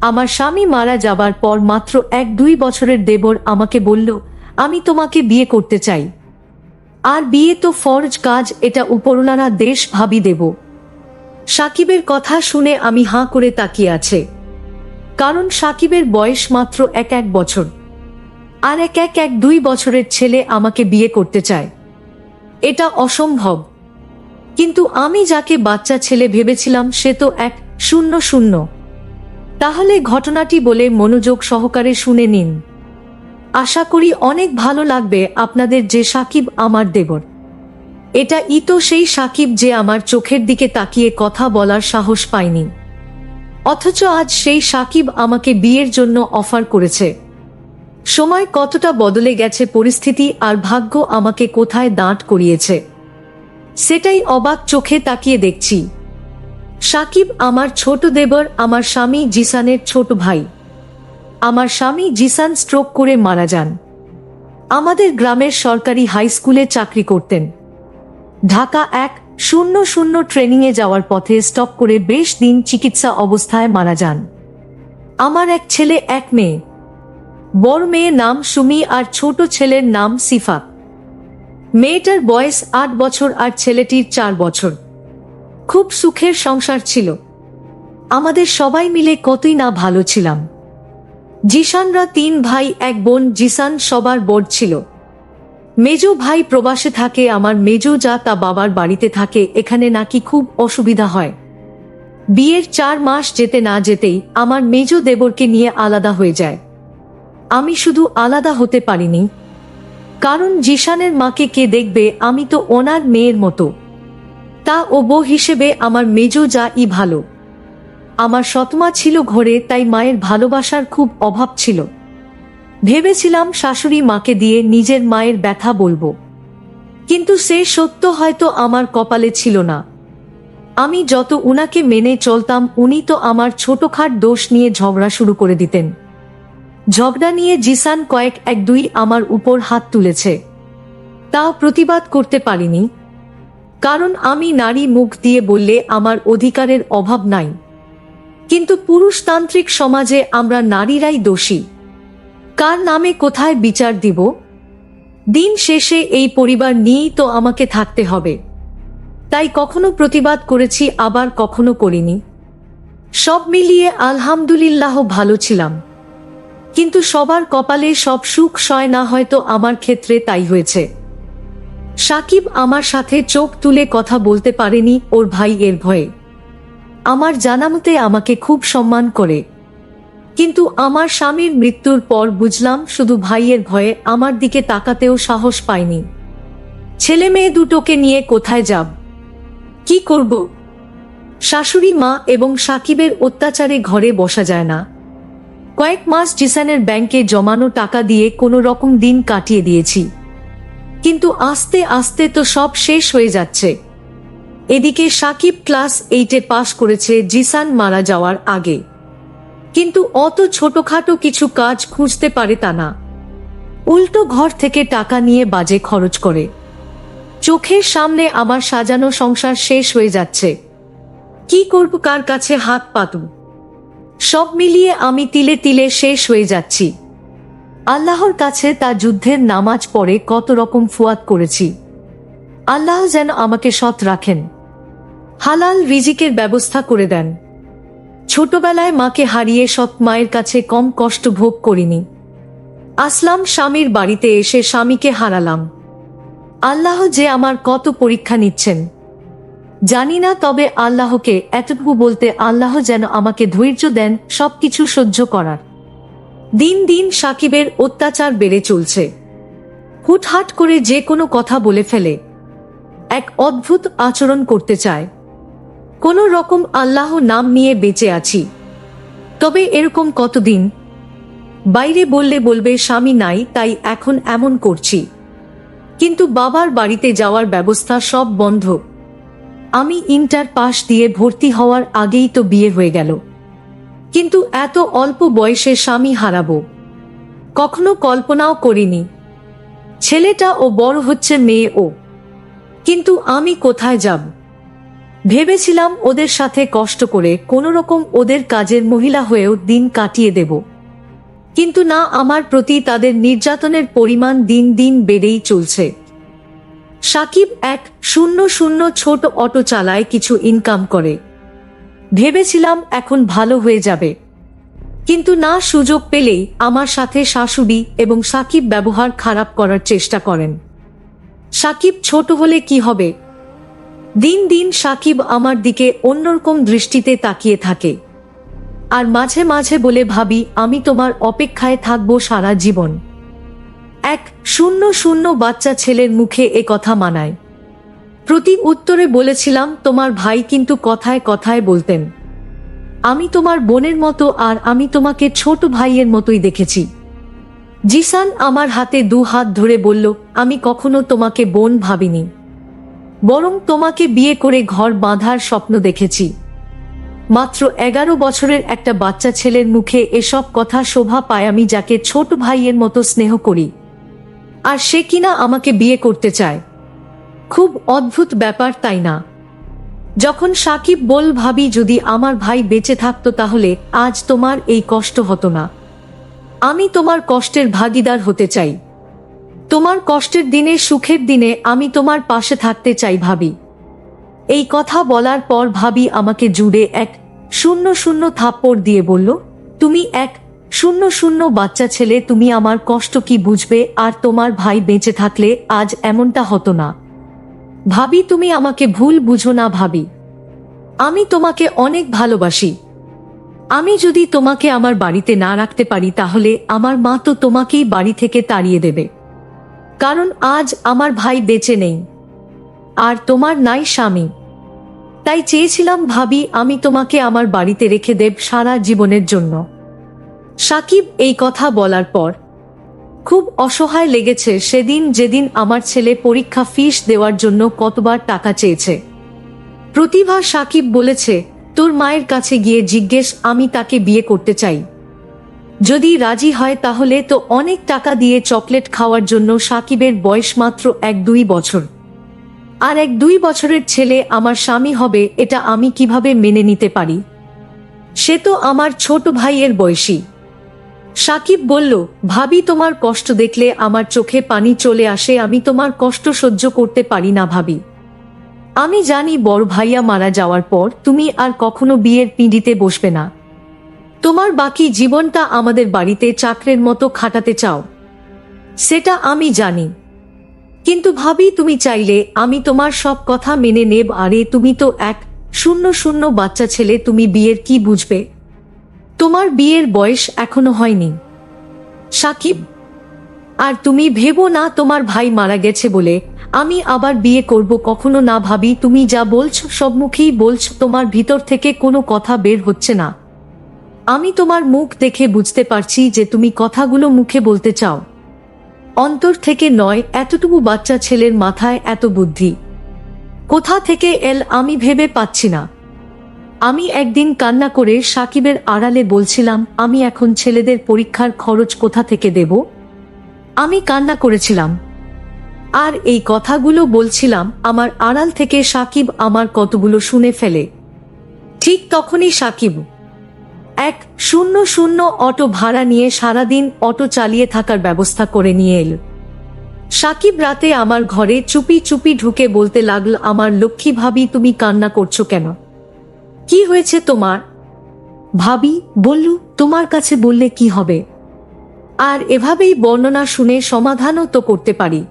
আমার স্বামী মারা যাবার পর মাত্র এক দুই বছরের দেবর আমাকে বলল, আমি তোমাকে বিয়ে করতে চাই। আর বিয়ে তো ফরজ কাজ, এটা উপরনারা দেশ ভাবি দেব। সাকিবের কথা শুনে আমি হাঁ করে তাকিয়ে আছে। কারণ সাকিবের বয়স মাত্র এক এক বছর। আর এক এক এক দুই বছরের ছেলে আমাকে বিয়ে করতে চায়। এটা অসম্ভব। কিন্তু আমি যাকে বাচ্চা ছেলে ভেবেছিলাম, সে তো এক শূন্য শূন্য। তাহলে ঘটনাটি বলে মনোযোগ সহকারে শুনে নিন। আশা করি অনেক ভালো লাগবে আপনাদের যে সাকিব আমার দেবর। এটা ই তো সেই সাকিব যে আমার চোখের দিকে তাকিয়ে কথা বলার সাহস পায়নি। অথচ আজ সেই সাকিব আমাকে বিয়ের জন্য অফার করেছে। সময় কতটা বদলে গেছে পরিস্থিতি আর ভাগ্য আমাকে কোথায় দাঁট করিয়েছে। সেটাই অবাক চোখে তাকিয়ে দেখছি। সাকিব আমার ছোট দেবর, আমার স্বামী জিসানের ছোট ভাই। আমার স্বামী জিসান স্ট্রোক করে মারা যান। আমাদের গ্রামের সরকারি হাই স্কুলে চাকরি করতেন। ঢাকা এক শূন্য শূন্য ট্রেনিংয়ে যাওয়ার পথে স্টপ করে বেশ দিন চিকিৎসা অবস্থায় মারা যান। আমার এক ছেলে, এক মেয়ে। বড় মেয়ের নাম সুমি আর ছোট ছেলের নাম সিফা মেয়েটার বয়স আট বছর আর ছেলেটির চার বছর। খুব সুখের সংসার ছিল। আমাদের সবাই মিলে কতই না ভালো ছিলাম। জিসানরা তিন ভাই, এক বোন জিসান সবার বোর্ড ছিল। মেজো ভাই প্রবাসে থাকে, আমার মেজো যা তা বাবার বাড়িতে থাকে, এখানে নাকি খুব অসুবিধা হয়। বিয়ের চার মাস যেতে না যেতেই আমার মেজো দেবরকে নিয়ে আলাদা হয়ে যায়। আমি শুধু আলাদা হতে পারিনি। কারণ জিশানের মাকে কে দেখবে, আমি তো ওনার মেয়ের মতো। তা ও বউ হিসেবে আমার মেজো যা ই ভালো। আমার সৎমা ছিল ঘরে, তাই মায়ের ভালোবাসার খুব অভাব ছিল। ভেবেছিলাম শাশুড়ি মাকে দিয়ে নিজের মায়ের ব্যথা বলব। কিন্তু সে সত্য হয়তো আমার কপালে ছিল না। আমি যত উনাকে মেনে চলতাম, উনি তো আমার ছোটখাট দোষ নিয়ে ঝগড়া শুরু করে দিতেন। ঝগড়া নিয়ে জিসান কয়েক এক দুই আমার উপর হাত তুলেছে। তাও প্রতিবাদ করতে পারিনি কারণ আমি নারী মুখ দিয়ে বললে আমার অধিকারের অভাব নাই। কিন্তু পুরুষতান্ত্রিক সমাজে আমরা নারীরাই দোষী। কার নামে কোথায় বিচার দিব? দিন শেষে এই পরিবার নিয়েই তো আমাকে থাকতে হবে। তাই কখনো প্রতিবাদ করেছি, আবার কখনো করিনি। সব মিলিয়ে আলহামদুলিল্লাহ ভালো ছিলাম। কিন্তু সবার কপালে সব সুখ সয় না হয়তো আমার ক্ষেত্রে তাই হয়েছে। সাকিব আমার সাথে চোখ তুলে কথা বলতে পারেনি ওর ভাই এর ভয়ে। আমার জানামতে আমাকে খুব সম্মান করে। কিন্তু আমার স্বামীর মৃত্যুর পর বুঝলাম শুধু ভাইয়ের ভয়ে আমার দিকে তাকাতেও সাহস পাইনি। ছেলে মেয়ে দুটোকে নিয়ে কোথায় যাব? কি করব? শাশুড়ি মা এবং সাকিবের অত্যাচারে ঘরে বসা যায় না। কয়েক মাস জিসানের ব্যাংকে জমানো টাকা দিয়ে কোনো রকম দিন কাটিয়ে দিয়েছি। কিন্তু আস্তে আস্তে তো সব শেষ হয়ে যাচ্ছে। এদিকে সাকিব ক্লাস এইটে পাশ করেছে জিসান মারা যাওয়ার আগে। কিন্তু অত ছোটখাটো কিছু কাজ খুঁজতে পারে তা না উল্টো ঘর থেকে টাকা নিয়ে বাজে খরচ করে। চোখের সামনে আমার সাজানো সংসার শেষ হয়ে যাচ্ছে। কি করব, কার কাছে হাত পাতু সব মিলিয়ে আমি তিলে তিলে শেষ হয়ে যাচ্ছি। আল্লাহর কাছে তা যুদ্ধের নামাজ পড়ে কত রকম ফুয়াদ করেছি। আল্লাহ যেন আমাকে সৎ রাখেন। হালাল রিজিকের ব্যবস্থা করে দেন। ছোটবেলায় মাকে হারিয়ে সৎ মায়ের কাছে কম কষ্ট ভোগ করিনি। আসলাম স্বামীর বাড়িতে এসে স্বামীকে হারালাম। আল্লাহ যে আমার কত পরীক্ষা নিচ্ছেন। জানি না তবে আল্লাহকে, এতটুকু বলতে আল্লাহ যেন আমাকে ধৈর্য দেন, সবকিছু সহ্য করার। দিন দিন সাকিবের অত্যাচার বেড়ে চলছে। হুটহাট করে যে কোনো কথা বলে ফেলে। এক অদ্ভুত আচরণ করতে চায়। কোনো রকম আল্লাহ নাম নিয়ে বেঁচে আছি। তবে এরকম কতদিন? বাইরে বললে বলবে, স্বামী নাই, তাই এখন এমন করছি। কিন্তু বাবার বাড়িতে যাওয়ার ব্যবস্থা সব বন্ধ। আমি ইন্টার পাশ দিয়ে ভর্তি হওয়ার আগেই তো বিয়ে হয়ে গেল। কিন্তু এত অল্প বয়সে স্বামী হারাবো। কখনো কল্পনাও করিনি। ছেলেটা ও বড় হচ্ছে মেয়ে ও। কিন্তু আমি কোথায় যাব? ভেবেছিলাম ওদের সাথে কষ্ট করে কোনো রকম ওদের কাজের মহিলা হয়েও দিন কাটিয়ে দেব। কিন্তু না, আমার প্রতি তাদের নির্যাতনের পরিমাণ দিন দিন বেড়েই চলছে। সাকিব এক শূন্য শূন্য ছোট অটো চালায় কিছু ইনকাম করে। ভেবেছিলাম এখন ভালো হয়ে যাবে। কিন্তু না সুযোগ পেলেই আমার সাথে শাশুড়ি এবং সাকিব ব্যবহার খারাপ করার চেষ্টা করেন। সাকিব ছোট হলে কি হবে? দিন দিন সাকিব আমার দিকে অন্যরকম দৃষ্টিতে তাকিয়ে থাকে। আর মাঝে মাঝে বলে ভাবি, আমি তোমার অপেক্ষায় থাকব সারা জীবন। এক শূন্য শূন্য বাচ্চা ছেলের মুখে এ কথা মানায়। প্রতি উত্তরে বলেছিলাম, তোমার ভাই কিন্তু কথায় কথায় বলতেন। আমি তোমার বোনের মতো আর আমি তোমাকে ছোট ভাইয়ের মতোই দেখেছি। জিসান আমার হাতে দু হাত ধরে বলল, আমি কখনো তোমাকে বোন ভাবিনি। বরং তোমাকে বিয়ে করে ঘর বাঁধার স্বপ্ন দেখেছি। মাত্র এগারো বছরের একটা বাচ্চা ছেলের মুখে এসব কথা শোভা পায় আমি যাকে ছোট ভাইয়ের মতো স্নেহ করি। আর সে কিনা আমাকে বিয়ে করতে চায়। খুব অদ্ভুত ব্যাপার তাই না? যখন সাকিব বল ভাবি যদি আমার ভাই বেঁচে থাকতো তাহলে আজ তোমার এই কষ্ট হতো না। আমি তোমার কষ্টের ভাগিদার হতে চাই। তোমার কষ্টের দিনে, সুখের দিনে আমি তোমার পাশে থাকতে চাই ভাবি। এই কথা বলার পর ভাবি আমাকে জুড়ে এক শূন্য শূন্য থাপ্পড় দিয়ে বলল, তুমি এক শূন্য শূন্য বাচ্চা ছেলে, তুমি আমার কষ্ট কি বুঝবে? আর তোমার ভাই বেঁচে থাকলে আজ এমনটা হতো না। ভাবি, তুমি আমাকে ভুল বুঝো না ভাবি। আমি তোমাকে অনেক ভালোবাসি। আমি যদি তোমাকে আমার বাড়িতে না রাখতে পারি, তাহলে আমার মা তো তোমাকেই বাড়ি থেকে তাড়িয়ে দেবে। কারণ আজ আমার ভাই বেঁচে নেই, আর তোমার নাই স্বামী। তাই চেয়েছিলাম, ভাবি, আমি তোমাকে আমার বাড়িতে রেখে দেব সারা জীবনের জন্য। সাকিব এই কথা বলার পর খুব অসহায় লেগেছে সেদিন যেদিন আমার ছেলে পরীক্ষা ফিস দেওয়ার জন্য কতবার টাকা চেয়েছে। প্রতিভা সাকিব বলেছে, তোর মায়ের কাছে গিয়ে জিজ্ঞেস, আমি তাকে বিয়ে করতে চাই। যদি রাজি হয় তাহলে তো অনেক টাকা দিয়ে চকলেট খাওয়ার জন্য সাকিবের বয়স মাত্র এক দুই বছর। আর এক দুই বছরের ছেলে আমার স্বামী হবে, এটা আমি কীভাবে মেনে নিতে পারি? সে তো আমার ছোট ভাইয়ের বয়সী। সাকিব বলল, ভাবি, তোমার কষ্ট দেখলে আমার চোখে পানি চলে আসে, আমি তোমার কষ্ট সহ্য করতে পারি না, ভাবি। আমি জানি বড় ভাইয়া মারা যাওয়ার পর তুমি আর কখনো বিয়ের পিঁড়িতে বসবে না। তোমার বাকি জীবনটা আমাদের বাড়িতে চাকরের মতো খাটাতে চাও। সেটা আমি জানি। কিন্তু ভাবি, তুমি চাইলে আমি তোমার সব কথা মেনে নেব, আরে তুমি তো এক শূন্য শূন্য বাচ্চা ছেলে, তুমি বিয়ের কি বুঝবে? তোমার বিয়ের বয়স এখনও হয়নি। সাকিব, আর তুমি ভেবো না তোমার ভাই মারা গেছে বলে। আমি আবার বিয়ে করব, কখনো না ভাবি। তুমি যা বলছো, সব মুখেই বলছো, তোমার ভিতর থেকে কোনো কথা বের হচ্ছে না। আমি তোমার মুখ দেখে বুঝতে পারছি যে তুমি কথাগুলো মুখে বলতে চাও। অন্তর থেকে নয়, এতটুকু বাচ্চা ছেলের মাথায় এত বুদ্ধি। কোথা থেকে এল আমি ভেবে পাচ্ছি না। আমি একদিন কান্না করে সাকিবের আড়ালে বলছিলাম, আমি এখন ছেলেদের পরীক্ষার খরচ কোথা থেকে দেব? আমি কান্না করেছিলাম। আর এই কথাগুলো বলছিলাম, আমার আড়াল থেকে সাকিব আমার কতগুলো শুনে ফেলে। ঠিক তখনই সাকিব এক শূন্য শূন্য অটো ভাড়া নিয়ে সারাদিন অটো চালিয়ে থাকার ব্যবস্থা করে নিয়ে এল। সাকিব রাতে আমার ঘরে চুপি চুপি ঢুকে বলতে লাগল, আমার লক্ষ্মী ভাবি, তুমি কান্না করছ কেন? কি হয়েছে তোমার? ভাবি, বললু, তোমার কাছে বললে কি হবে? আর এভাবেই বর্ণনা শুনে সমাধানও তো করতে পারি।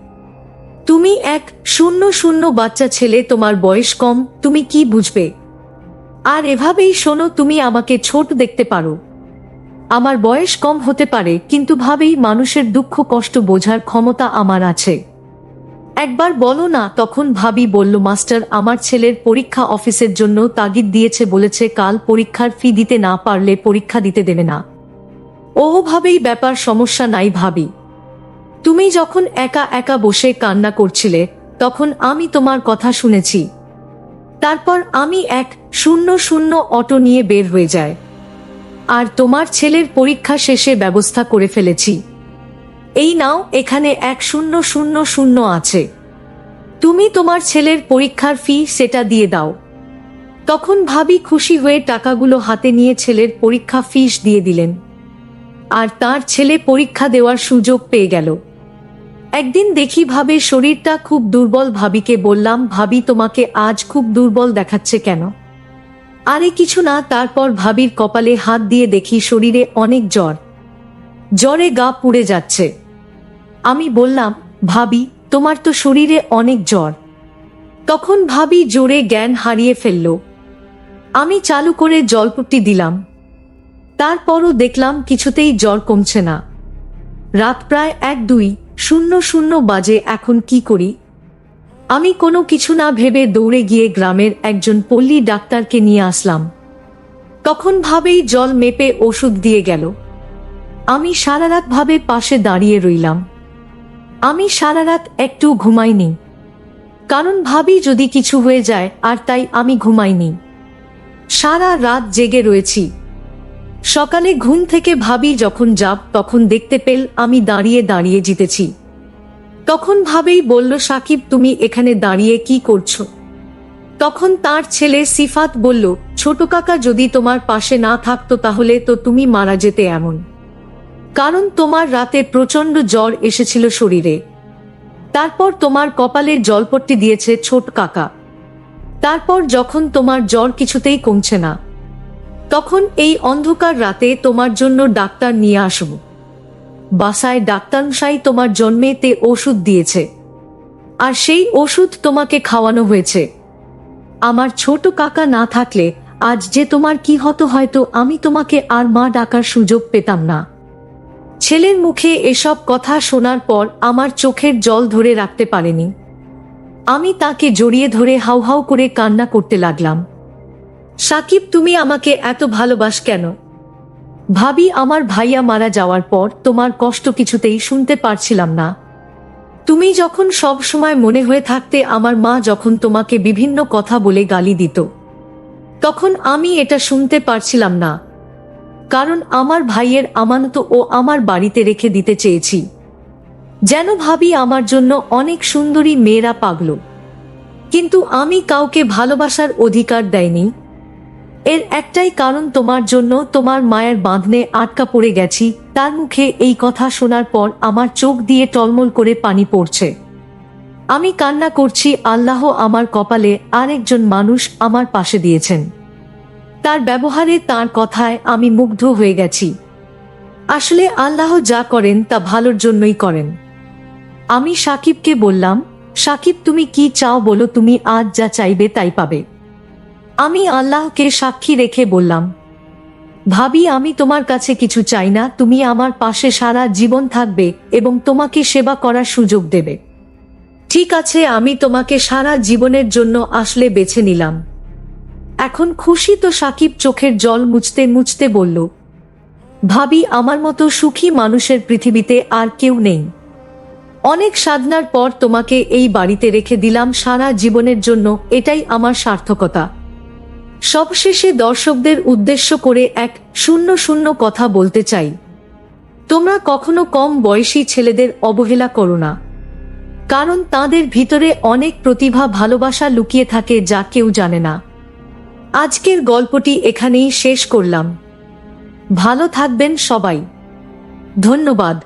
তুমি এক শূন্য শূন্য বাচ্চা ছেলে, তোমার বয়স কম, তুমি কি বুঝবে? আর এভাবেই শোনো, তুমি আমাকে ছোট দেখতে পারো। আমার বয়স কম হতে পারে, কিন্তু ভাবেই মানুষের দুঃখ কষ্ট বোঝার ক্ষমতা আমার আছে। একবার বলো না, তখন ভাবি বলল, মাস্টার, আমার ছেলের পরীক্ষা অফিসের জন্য তাগিদ দিয়েছে, বলেছে কাল পরীক্ষার ফি দিতে না পারলে পরীক্ষা দিতে দেবে না। ওভাবেই ব্যাপার সমস্যা নাই ভাবি। তুমি যখন একা একা বসে কান্না করছিলে, তখন আমি তোমার কথা শুনেছি। তারপর আমি এক শূন্য শূন্য অটো নিয়ে বের হয়ে যায় আর তোমার ছেলের পরীক্ষা শেষে ব্যবস্থা করে ফেলেছি। এই নাও, এখানে এক শূন্য শূন্য শূন্য আছে। তুমি তোমার ছেলের পরীক্ষার ফি সেটা দিয়ে দাও। তখন ভাবি খুশি হয়ে টাকাগুলো হাতে নিয়ে ছেলের পরীক্ষা ফিস দিয়ে দিলেন। আর তার ছেলে পরীক্ষা দেওয়ার সুযোগ পেয়ে গেল। একদিন দেখি ভাবে শরীরটা খুব দুর্বল ভাবিকে বললাম, ভাবি, তোমাকে আজ খুব দুর্বল দেখাচ্ছে কেন? আরে কিছু না, তারপর ভাবির কপালে হাত দিয়ে দেখি শরীরে অনেক জ্বর। জ্বরে গা পুড়ে যাচ্ছে। আমি বললাম, ভাবি, তোমার তো শরীরে অনেক জ্বর। তখন ভাবি জোরে জ্ঞান হারিয়ে ফেলল। আমি চালু করে জলপট্টি দিলাম। তারপরও দেখলাম কিছুতেই জ্বর কমছে না। রাত প্রায় এক দুই, শূন্য শূন্য বাজে, এখন কি করি? আমি কোনো কিছু না ভেবে দৌড়ে গিয়ে গ্রামের একজন পল্লী ডাক্তারকে নিয়ে আসলাম। তখন ভাবেই জল মেপে ওষুধ দিয়ে গেল। আমি সারা রাত ভাবে পাশে দাঁড়িয়ে রইলাম। আমি সারা রাত একটু ঘুমাইনি। কারণ ভাবি যদি কিছু হয়ে যায়, আর তাই আমি ঘুমাইনি। সারা রাত জেগে রয়েছি। সকালে ঘুম থেকে ভাবি যখন যাব তখন দেখতে পেল আমি দাঁড়িয়ে দাঁড়িয়ে জিতেছি। তখন ভাবেই বলল, সাকিব, তুমি এখানে দাঁড়িয়ে কি করছ? তখন তার ছেলে সিফাত বলল, ছোট কাকা যদি তোমার পাশে না থাকতো তাহলে তো তুমি মারা যেতে এমন। কারণ তোমার রাতে প্রচণ্ড জ্বর এসেছিল শরীরে। তারপর তোমার কপালে জলপট্টি দিয়েছে ছোট কাকা। তারপর যখন তোমার জ্বর কিছুতেই কমছে না, তখন এই অন্ধকার রাতে তোমার জন্য ডাক্তার নিয়ে আসব। বাসায় ডাক্তারমশাই তোমার জন্মেতে ওষুধ দিয়েছে। আর সেই ওষুধ তোমাকে খাওয়ানো হয়েছে। আমার ছোট কাকা না থাকলে আজ যে তোমার কি হতো হয়তো আমি তোমাকে আর মা ডাকার সুযোগ পেতাম না। ছেলের মুখে এসব কথা শোনার পর আমার চোখের জল ধরে রাখতে পারেনি। আমি তাকে জড়িয়ে ধরে হাউ হাউ করে কান্না করতে লাগলাম। সাকিব, তুমি আমাকে এত ভালোবাস কেন? ভাবি, আমার ভাইয়া মারা যাওয়ার পর তোমার কষ্ট কিছুতেই শুনতে পারছিলাম না। তুমি যখন সব সময় মনে হয়ে থাকতে আমার মা যখন তোমাকে বিভিন্ন কথা বলে গালি দিত, তখন আমি এটা শুনতে পারছিলাম না। কারণ আমার ভাইয়ের আমানত ও আমার বাড়িতে রেখে দিতে চেয়েছি। যেন ভাবি আমার জন্য অনেক সুন্দরী মেয়েরা পাগল। কিন্তু আমি কাউকে ভালোবাসার অধিকার দেয়নি এর একটাই কারণ তোমার জন্য তোমার মায়ের বাঁধনে আটকা পড়ে গেছি, তার মুখে এই কথা শোনার পর আমার চোখ দিয়ে টলমল করে পানি পড়ছে। আমি কান্না করছি, আল্লাহ আমার কপালে আরেকজন মানুষ আমার পাশে দিয়েছেন। তার ব্যবহারে তার কথায় আমি মুগ্ধ হয়ে গেছি। আসলে আল্লাহ যা করেন তা ভালোর জন্যই করেন। আমি সাকিবকে বললাম, সাকিব, তুমি কি চাও বলো, তুমি আজ যা চাইবে তাই পাবে। আমি আল্লাহকে সাক্ষী রেখে বললাম, ভাবি, আমি তোমার কাছে কিছু চাই না, তুমি আমার পাশে সারা জীবন থাকবে এবং তোমাকে সেবা করার সুযোগ দেবে। ঠিক আছে, আমি তোমাকে সারা জীবনের জন্য আসলে বেছে নিলাম। এখন খুশি তো সাকিব চোখের জল মুছতে মুছতে বলল, ভাবি, আমার মতো সুখী মানুষের পৃথিবীতে আর কেউ নেই। অনেক সাধনার পর তোমাকে এই বাড়িতে রেখে দিলাম সারা জীবনের জন্য, এটাই আমার সার্থকতা। সবশেষে দর্শকদের উদ্দেশ্য করে এক শূন্য শূন্য কথা বলতে চাই। তোমরা কখনো কম বয়সী ছেলেদের অবহেলা করো না। কারণ তাদের ভিতরে অনেক প্রতিভা ভালোবাসা লুকিয়ে থাকে যা কেউ জানে না। আজকের গল্পটি এখানেই শেষ করলাম। ভালো থাকবেন সবাই। ধন্যবাদ।